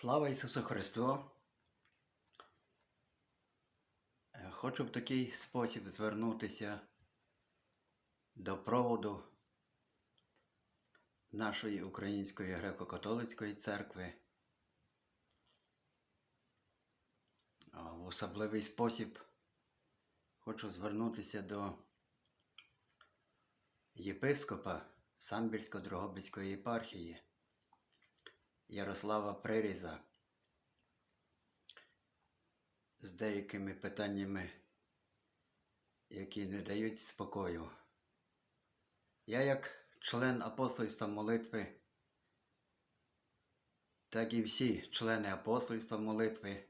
Слава Ісусу Христу! Е, Хочу в такий спосіб звернутися до проводу нашої Української греко-католицької церкви. В особливий спосіб хочу звернутися до єпископа Самбірсько-Дрогобицької єпархії Ярослава Приріза з деякими питаннями, які не дають спокою. Я, як член апостольства молитви, так і всі члени апостольства молитви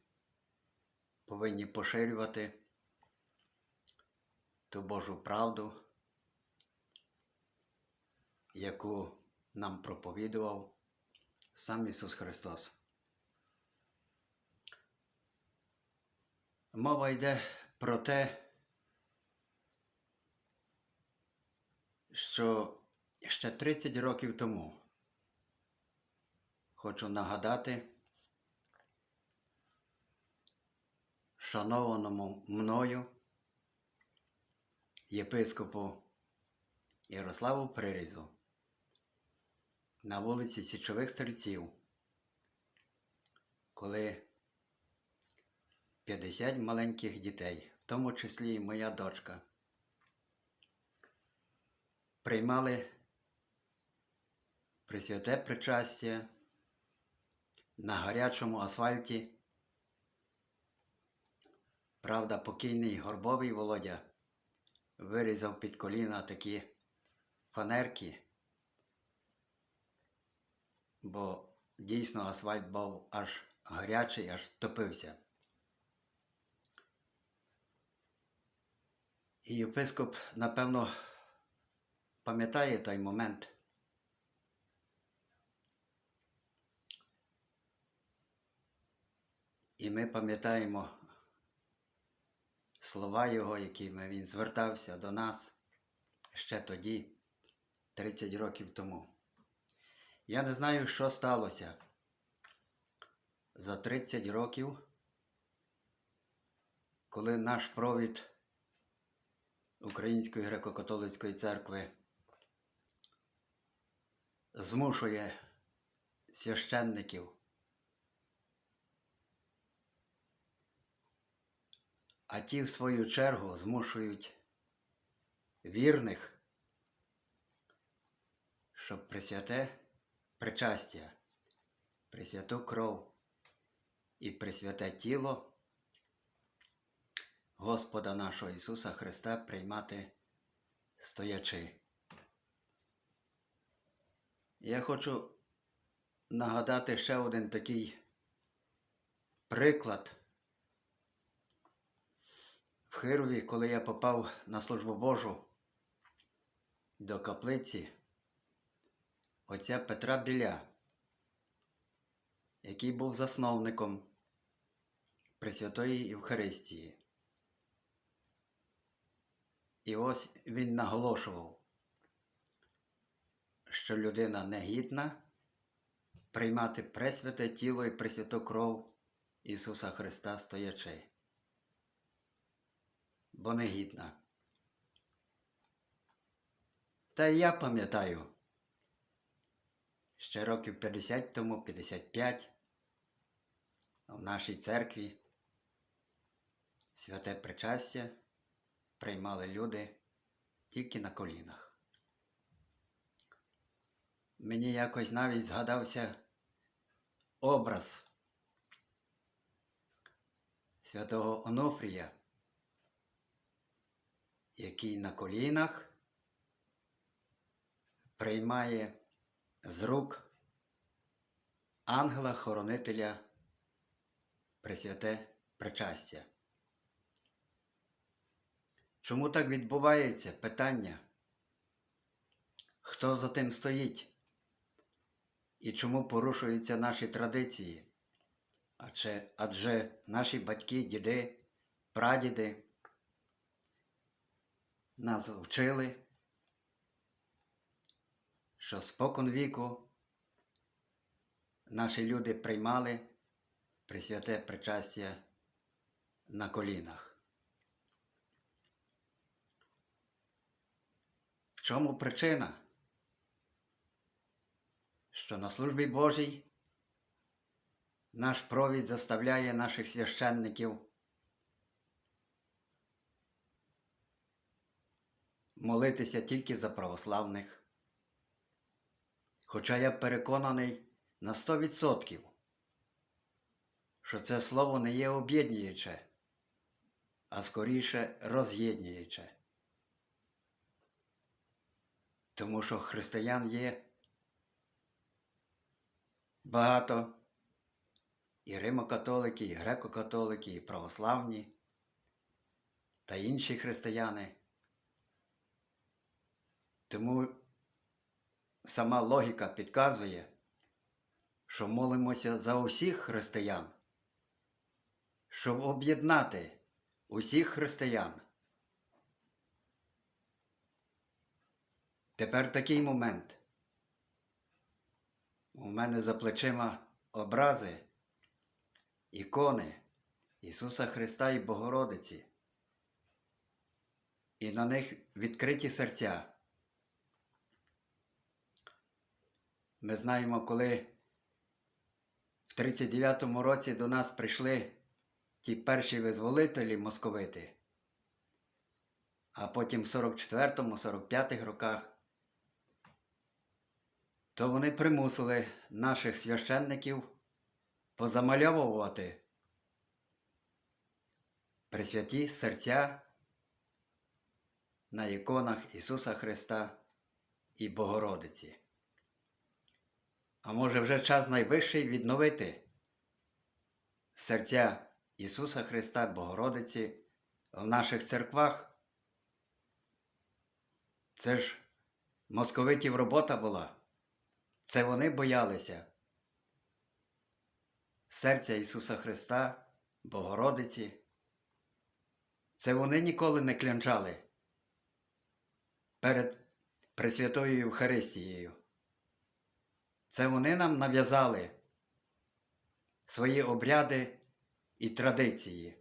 повинні поширювати ту Божу правду, яку нам проповідував сам Ісус Христос. Мова йде про те, що ще 30 років тому хочу нагадати шанованому мною єпископу Ярославу Прирізу на вулиці Січових Стрільців, коли 50 маленьких дітей, в тому числі і моя дочка, приймали присвяте причастя на гарячому асфальті. Правда, покійний горбовий Володя вирізав під коліна такі фанерки, бо дійсно асфальт був аж гарячий, аж топився. І єпископ, напевно, пам'ятає той момент. І ми пам'ятаємо слова його, якими він звертався до нас ще тоді, 30 років тому. Я не знаю, що сталося. За 30 років, коли наш провід Української греко-католицької церкви змушує священників а ті, в свою чергу, змушують вірних, щоб присвяте причастя, присвяту кров і присвяте тіло Господа нашого Ісуса Христа приймати стоячи. Я хочу нагадати ще один такий приклад. В Хирові, коли я попав на службу Божу до каплиці отця Петра Біля, який був засновником Пресвятої Євхаристії. І ось він наголошував, що людина не гідна приймати пресвяте тіло і пресвяту кров Ісуса Христа стоячи бо не гідна. Та й я пам'ятаю, ще років 50 тому, 55, в нашій церкві святе причастя приймали люди тільки на колінах. Мені якось навіть згадався образ святого Онуфрія, який на колінах приймає з рук ангела-хоронителя Пресвяте причастя. Чому так відбувається питання? Хто за тим стоїть? І чому порушуються наші традиції? Адже, адже наші батьки, діди, прадіди нас вчили, що спокон віку наші люди приймали присвяте причастя на колінах. В чому причина? Що на службі Божій наш провід заставляє наших священників молитися тільки за православних. Хоча я переконаний на 100%, що це слово не є об'єднуюче, а скоріше роз'єднуюче. Тому що християн є багато і римокатолики, і греко-католики, і православні та інші християни. Тому сама логіка підказує, що молимося за усіх християн, щоб об'єднати усіх християн. Тепер такий момент. У мене за плечима образи, ікони Ісуса Христа і Богородиці. І на них відкриті серця. Ми знаємо, коли в 39-му році до нас прийшли ті перші визволителі московити, а потім в 44-му, 45-х роках, то вони примусили наших священників позамальовувати присвяті серця на іконах Ісуса Христа і Богородиці. А може вже час найвищий відновити серця Ісуса Христа Богородиці в наших церквах? Це ж московитів робота була. Це вони боялися серця Ісуса Христа, Богородиці. Це вони ніколи не клянчали перед Пресвятою Євхаристією. Це вони нам нав'язали свої обряди і традиції.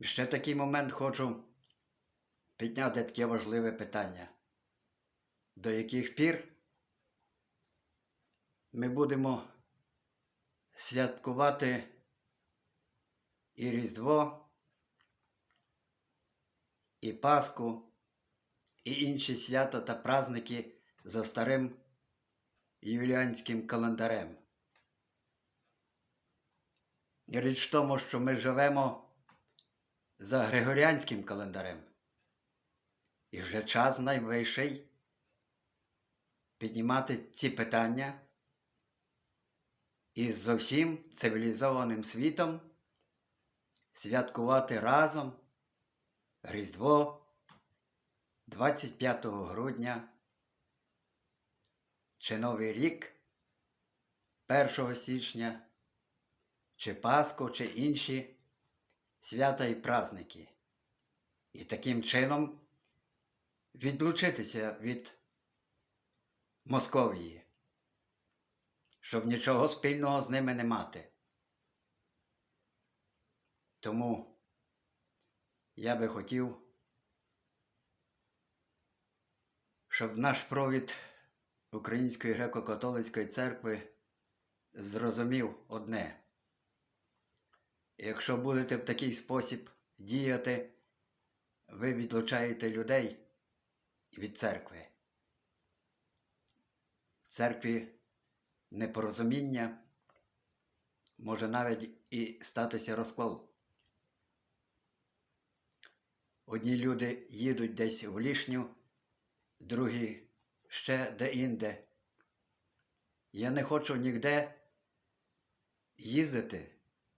Ще такий момент хочу підняти таке важливе питання, до яких пір ми будемо святкувати і Різдво, і Пасху і інші свята та праздники за старим юліанським календарем. І річ в тому, що ми живемо за Григоріанським календарем. І вже час найвищий піднімати ці питання і з зовсім цивілізованим світом святкувати разом Різдво 25 грудня чи Новий рік 1 січня, чи Пасху, чи інші свята і праздники. І таким чином відлучитися від Московії, щоб нічого спільного з ними не мати. Тому я би хотів. Щоб наш провід Української греко-католицької церкви зрозумів одне. Якщо будете в такий спосіб діяти, ви відлучаєте людей від церкви. В церкві непорозуміння може навіть і статися розкол. Одні люди їдуть десь в лішню другі ще де-інде. Я не хочу ніде їздити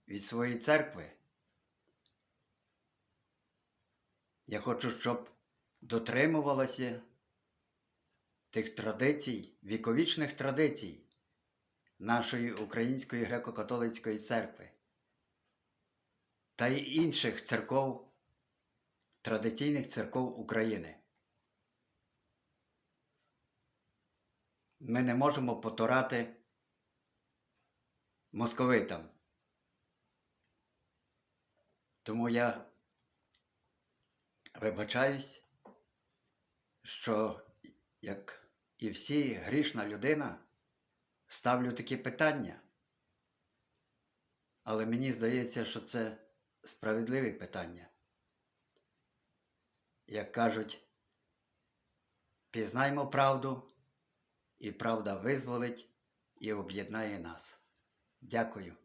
від своєї церкви. Я хочу, щоб дотримувалося тих традицій, віковічних традицій нашої Української греко-католицької церкви та й інших церков, традиційних церков України. Ми не можемо потурати московитам. Тому я вибачаюсь, що як і всі грішна людина ставлю такі питання. Але мені здається, що це справедливі питання. Як кажуть, пізнаймо правду, і правда визволить і об'єднає нас. Дякую.